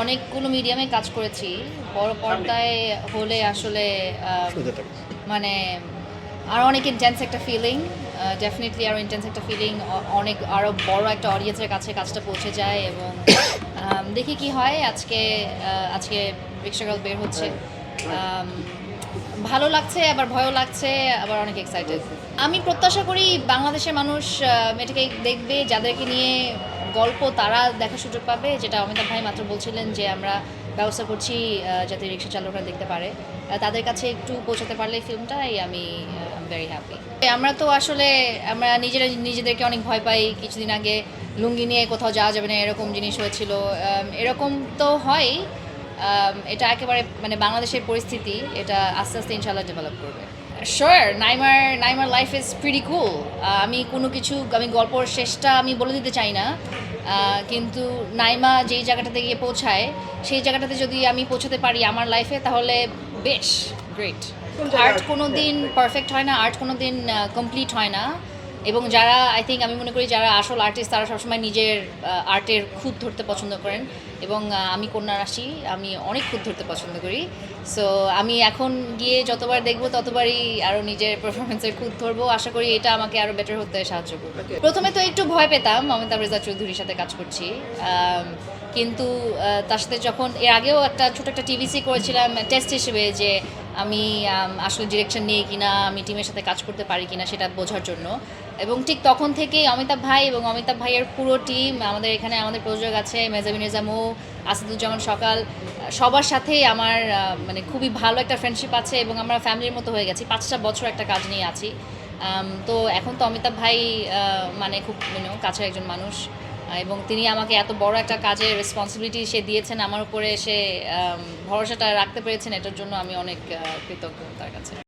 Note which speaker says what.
Speaker 1: অনেকগুলো মিডিয়ামে কাজ করেছি। বড় পর্দায় হলে আসলে মানে আরও অনেক ইন্টেন্স একটা ফিলিং ডেফিনেটলি আরও ইন্টেন্স একটা ফিলিং অনেক আরও বড় একটা অডিয়েন্সের কাছে কাজটা পৌঁছে যায় এবং দেখি কি হয়। আজকে আজকে রিক্সাগাল বের হচ্ছে। ভালো লাগছে আবার ভয়ও লাগছে আবার অনেক এক্সাইটেড আমি প্রত্যাশা করি বাংলাদেশের মানুষ এটাকে দেখবে যাদেরকে নিয়ে গল্প তারা দেখার সুযোগ পাবে, যেটা অমিতাভ ভাই মাত্র বলছিলেন যে আমরা ব্যবস্থা করছি যাতে রিক্সা চালকরা দেখতে পারে। তাদের কাছে একটু পৌঁছাতে পারলে ফিল্মটাই আমি ভেরি হ্যাপি আমরা তো আসলে, আমরা নিজেরা, নিজেদেরকে অনেক ভয় পাই। কিছুদিন আগে লুঙ্গি নিয়ে কোথাও যাওয়া যাবে না, এরকম জিনিস হয়েছিল। এরকম তো হয়। এটা একেবারে মানে বাংলাদেশের পরিস্থিতি, এটা আস্তে আস্তে ইনশাল্লাহ ডেভেলপ করবে। Sure Neymar Neymar life is pretty cool আমি কোনো কিছু আমি গল্পর শেষটা আমি বলে দিতে চাই না। কিন্তু নাইমা যেই জায়গাটাতে গিয়ে পৌঁছায় সেই জায়গাটাতে যদি আমি পৌঁছাতে পারি আমার লাইফে তাহলে বেশ গ্রেট আর্ট কোনো দিন পারফেক্ট হয় না আর্ট কোনো দিন কমপ্লিট হয় না। এবং যারা আই থিঙ্ক আমি মনে করি যারা আসল আর্টিস্ট তারা সবসময় নিজের আর্টের খুঁত ধরতে পছন্দ করেন। এবং আমি কন্যা রাশি আমি অনেক খুঁত ধরতে পছন্দ করি। সো আমি এখন গিয়ে যতবার দেখব ততবারই আরও নিজের পারফরমেন্সের খুঁত ধরবো। আশা করি এটা আমাকে আরও বেটার হতে সাহায্য করবে। প্রথমে তো একটু ভয় পেতাম অমিতাভ রেজা চৌধুরীর সাথে কাজ করছি। কিন্তু তার সাথে যখন এর আগেও একটা ছোট একটা টিভিসি করেছিলাম টেস্ট হিসেবে যে আমি আসলে ডিরেকশন নিয়ে কিনা আমি টিমের সাথে কাজ করতে পারি কিনা সেটা বোঝার জন্য। এবং ঠিক তখন থেকেই অমিতাভ ভাই এবং অমিতাভ ভাইয়ের পুরো টিম আমাদের এখানে আমাদের প্রযোজক আছে মেজাবিন রেজামো আসাদুজ্জামান সকাল, সবার সাথেই আমার মানে খুবই ভালো একটা ফ্রেন্ডশিপ আছে এবং আমরা ফ্যামিলির মতো হয়ে গেছি। পাঁচটা বছর একটা কাজ নিয়ে আছি। তো এখন তো অমিতাভ ভাই মানে খুব মানে কাছের একজন মানুষ এবং তিনি আমাকে এত বড় একটা কাজের রেসপন্সিবিলিটি সে দিয়েছেন, আমার উপরে সে ভরসাটা রাখতে পেরেছেন, এটার জন্য আমি অনেক কৃতজ্ঞ তার কাছে।